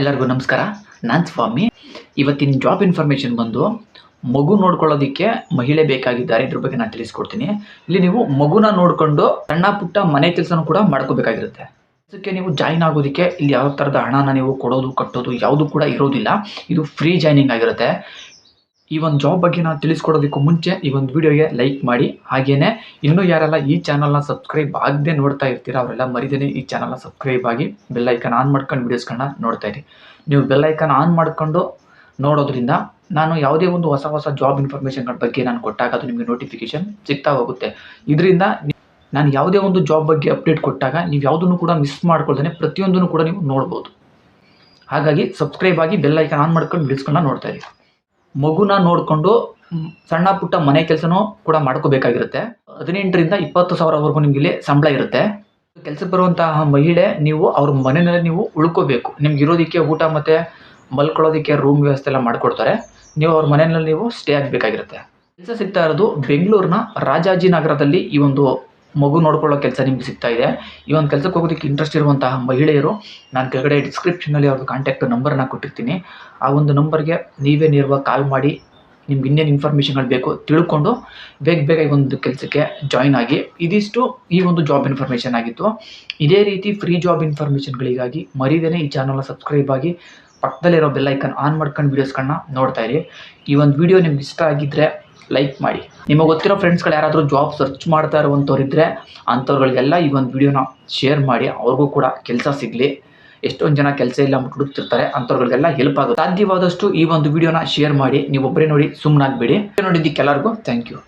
ಎಲ್ಲರಿಗೂ ನಮಸ್ಕಾರ. ನಾನ್ ಸ್ವಾಮಿ. ಇವತ್ತಿನ ಜಾಬ್ ಇನ್ಫಾರ್ಮೇಷನ್ ಬಂದು ಮಗು ನೋಡ್ಕೊಳ್ಳೋದಿಕ್ಕೆ ಮಹಿಳೆ ಬೇಕಾಗಿದ್ದಾರೆ. ಇದ್ರ ಬಗ್ಗೆ ನಾನು ತಿಳಿಸ್ಕೊಡ್ತೀನಿ. ಇಲ್ಲಿ ನೀವು ಮಗುನ ನೋಡಿಕೊಂಡು ಸಣ್ಣ ಪುಟ್ಟ ಮನೆ ಕೆಲಸನೂ ಕೂಡ ಮಾಡ್ಕೋಬೇಕಾಗಿರುತ್ತೆ. ಅದಕ್ಕೆ ನೀವು ಜಾಯಿನ್ ಆಗೋದಕ್ಕೆ ಇಲ್ಲಿ ಯಾವ ಥರದ ಹಣನ ನೀವು ಕೊಡೋದು, ಕಟ್ಟೋದು ಯಾವುದು ಕೂಡ ಇರೋದಿಲ್ಲ. ಇದು ಫ್ರೀ ಜಾಯ್ನಿಂಗ್ ಆಗಿರುತ್ತೆ. ಈ ಒಂದು ಜಾಬ್ ಬಗ್ಗೆ ನಾನು ತಿಳಿಸ್ಕೊಡೋದಕ್ಕೂ ಮುಂಚೆ ಈ ಒಂದು ವಿಡಿಯೋಗೆ ಲೈಕ್ ಮಾಡಿ. ಹಾಗೆಯೇ ಇನ್ನೂ ಯಾರೆಲ್ಲ ಈ ಚಾನಲ್ನ ಸಬ್ಸ್ಕ್ರೈಬ್ ಆಗದೆ ನೋಡ್ತಾ ಇರ್ತೀರಾ, ಅವರೆಲ್ಲ ಮರಿದೇನೆ ಈ ಚಾನಲ್ನ ಸಬ್ಸ್ಕ್ರೈಬ್ ಆಗಿ ಬೆಲ್ಲೈಕನ್ ಆನ್ ಮಾಡ್ಕೊಂಡು ವೀಡಿಯೋಸ್ಗಳನ್ನ ನೋಡ್ತಾ ಇರಿ. ನೀವು ಬೆಲ್ ಐಕನ್ ಆನ್ ಮಾಡ್ಕೊಂಡು ನೋಡೋದ್ರಿಂದ ನಾನು ಯಾವುದೇ ಒಂದು ಹೊಸ ಹೊಸ ಜಾಬ್ ಇನ್ಫಾರ್ಮೇಷನ್ಗಳ ಬಗ್ಗೆ ನಾನು ಕೊಟ್ಟಾಗ ಅದು ನಿಮಗೆ ನೋಟಿಫಿಕೇಶನ್ ಸಿಗ್ತಾ ಹೋಗುತ್ತೆ. ಇದರಿಂದ ನಾನು ಯಾವುದೇ ಒಂದು ಜಾಬ್ ಬಗ್ಗೆ ಅಪ್ಡೇಟ್ ಕೊಟ್ಟಾಗ ನೀವು ಯಾವುದನ್ನು ಕೂಡ ಮಿಸ್ ಮಾಡ್ಕೊಳ್ದೇ ಪ್ರತಿಯೊಂದನ್ನು ಕೂಡ ನೀವು ನೋಡ್ಬೋದು. ಹಾಗಾಗಿ ಸಬ್ಸ್ಕ್ರೈಬ್ ಆಗಿ ಬೆಲ್ ಐಕನ್ ಆನ್ ಮಾಡ್ಕೊಂಡು ವಿಡಿಯೋಸ್ಗಳನ್ನ ನೋಡ್ತಾ ಇರಿ. ಮಗುನ ನೋಡಿಕೊಂಡು ಸಣ್ಣ ಪುಟ್ಟ ಮನೆ ಕೆಲಸನೂ ಕೂಡ ಮಾಡ್ಕೋಬೇಕಾಗಿರುತ್ತೆ. ಹದಿನೆಂಟರಿಂದ ಇಪ್ಪತ್ತು ಸಾವಿರವರೆಗೂ ನಿಮ್ಗೆ ಇಲ್ಲಿ ಸಂಬಳ ಇರುತ್ತೆ. ಕೆಲಸಕ್ಕೆ ಬರುವಂತಹ ಮಹಿಳೆ, ನೀವು ಅವ್ರ ಮನೆಯಲ್ಲಿ ನೀವು ಉಳ್ಕೋಬೇಕು. ನಿಮ್ಗೆ ಇರೋದಕ್ಕೆ ಊಟ ಮತ್ತು ಮಲ್ಕೊಳ್ಳೋದಕ್ಕೆ ರೂಮ್ ವ್ಯವಸ್ಥೆ ಎಲ್ಲ ಮಾಡಿಕೊಡ್ತಾರೆ. ನೀವು ಅವ್ರ ಮನೆಯಲ್ಲಿ ನೀವು ಸ್ಟೇ ಆಗಬೇಕಾಗಿರುತ್ತೆ. ಕೆಲಸ ಸಿಗ್ತಾ ಇರೋದು ಬೆಂಗಳೂರಿನ ರಾಜಾಜಿನಗರದಲ್ಲಿ ಈ ಒಂದು ಮಗು ನೋಡ್ಕೊಳ್ಳೋ ಕೆಲಸ ನಿಮ್ಗೆ ಸಿಗ್ತಾ ಇದೆ. ಈ ಒಂದು ಕೆಲಸಕ್ಕೆ ಹೋಗೋದಕ್ಕೆ ಇಂಟ್ರೆಸ್ಟ್ ಇರುವಂತಹ ಮಹಿಳೆಯರು, ನಾನು ಕೆಳಗಡೆ ಡಿಸ್ಕ್ರಿಪ್ಷನಲ್ಲಿ ಅವ್ರದ್ದು ಕಾಂಟ್ಯಾಕ್ಟ್ ನಂಬರ್ನ ಕೊಟ್ಟಿರ್ತೀನಿ. ಆ ಒಂದು ನಂಬರ್ಗೆ ನೀವೇ ನೇರವಾಗಿ ಕಾಲ್ ಮಾಡಿ, ನಿಮ್ಗೆ ಇನ್ನೇನು ಇನ್ಫಾರ್ಮೇಷನ್ಗಳು ಬೇಕು ತಿಳ್ಕೊಂಡು ಬೇಗ ಬೇಗ ಈ ಒಂದು ಕೆಲಸಕ್ಕೆ ಜಾಯ್ನ್ ಆಗಿ. ಇದಿಷ್ಟು ಈ ಒಂದು ಜಾಬ್ ಇನ್ಫಾರ್ಮೇಷನ್ ಆಗಿತ್ತು. ಇದೇ ರೀತಿ ಫ್ರೀ ಜಾಬ್ ಇನ್ಫಾರ್ಮೇಷನ್ಗಳಿಗಾಗಿ ಮರಿದೇನೆ ಈ ಚಾನಲ್ನ ಸಬ್ಸ್ಕ್ರೈಬ್ ಆಗಿ ಪಕ್ಕದಲ್ಲಿರೋ ಬೆಲ್ಲೈಕನ್ ಆನ್ ಮಾಡ್ಕೊಂಡು ವೀಡಿಯೋಸ್ಗಳನ್ನ ನೋಡ್ತಾ ಇರಿ. ಈ ಒಂದು ವಿಡಿಯೋ ನಿಮ್ಗೆ ಇಷ್ಟ ಆಗಿದ್ದರೆ ಲೈಕ್ ಮಾಡಿ. ನಿಮಗೆ ಗೊತ್ತಿರೋ ಫ್ರೆಂಡ್ಸ್ಗಳು ಯಾರಾದರೂ ಜಾಬ್ ಸರ್ಚ್ ಮಾಡ್ತಾ ಇರುವಂಥವ್ರಿದ್ದರೆ ಅಂಥವ್ರುಗಳಿಗೆಲ್ಲ ಈ ಒಂದು ವಿಡಿಯೋನ ಶೇರ್ ಮಾಡಿ, ಅವ್ರಿಗೂ ಕೂಡ ಕೆಲಸ ಸಿಗಲಿ. ಎಷ್ಟೊಂದು ಜನ ಕೆಲಸ ಇಲ್ಲ ಹುಡುಕ್ತಿರ್ತಾರೆ ಅಂಥವ್ರಿಗೆಲ್ಲ ಹೆಲ್ಪ್ ಆಗುತ್ತೆ. ಸಾಧ್ಯವಾದಷ್ಟು ಈ ಒಂದು ವಿಡಿಯೋನ ಶೇರ್ ಮಾಡಿ ನೀವು ಒಬ್ಬರೇ ನೋಡಿ ಸುಮ್ಮನಾಗಬೇಡಿ ನೋಡಿದ್ದಕ್ಕೆ ಎಲ್ಲರಿಗೂ ಥ್ಯಾಂಕ್ ಯು